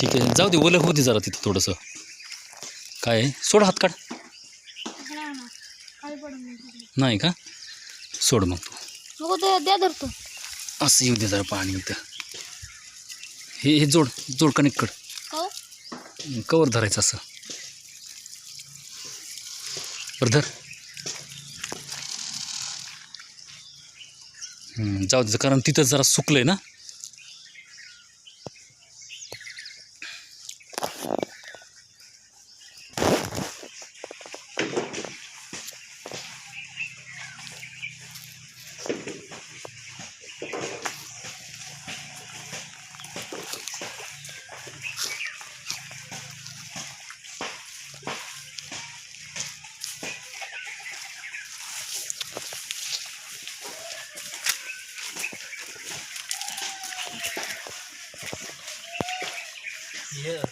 ठीक आहे. जाऊ दे ओलं होऊ दे जरा तिथं थोडंसं. काय आहे? सोड हात काढ. नाही का? सोड मग तू. नको ते द्या धरतो असं येऊ दे जरा पाणी इथं. हे हे जोड जोड कनेक्ट कर. हो कवर धरायचं असं. बरं धर. जाऊ दे कारण तिथं जरा सुकलंय ना.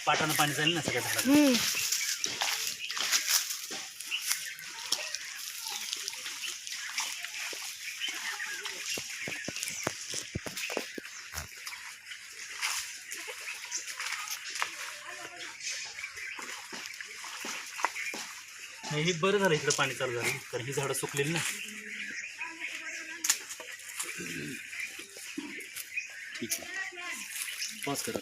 पाटानं पाणी जाईल ना सगळ्या झाडाला नाही हे बरं झालं इकडं पाणी चालू झालं. कारण ही झाडं सुकलेली ना. ठीक आहे. पॉज करा